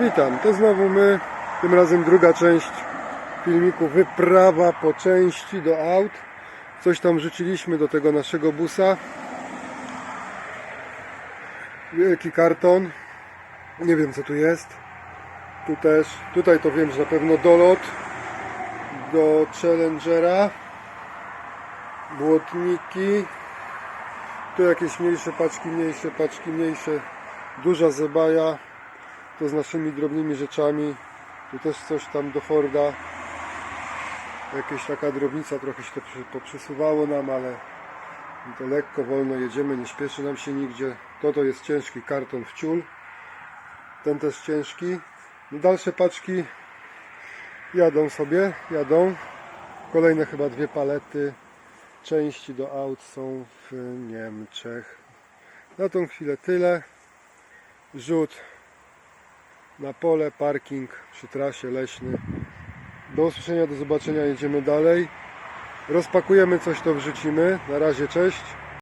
Witam, to znowu my, tym razem druga część filmiku Wyprawa po części do aut. Coś tam rzuciliśmy do tego naszego busa. Wielki karton. Nie wiem co tu jest. Tu też. Tutaj to wiem, że na pewno dolot do Challengera. Błotniki. Tu jakieś mniejsze paczki, mniejsze paczki, mniejsze. Duża zebaja to z naszymi drobnymi rzeczami. Tu też coś tam do Forda. Jakaś taka drobnica, trochę się to poprzesuwało nam, ale to lekko, wolno jedziemy, nie śpieszy nam się nigdzie. To to jest ciężki karton w ciul. Ten też ciężki. No dalsze paczki jadą sobie, jadą. Kolejne chyba dwie palety części do aut są w Niemczech. Na tą chwilę tyle. Rzut na pole, parking przy trasie leśny. Do usłyszenia, do zobaczenia, jedziemy dalej. Rozpakujemy coś, to wrzucimy. Na razie, cześć.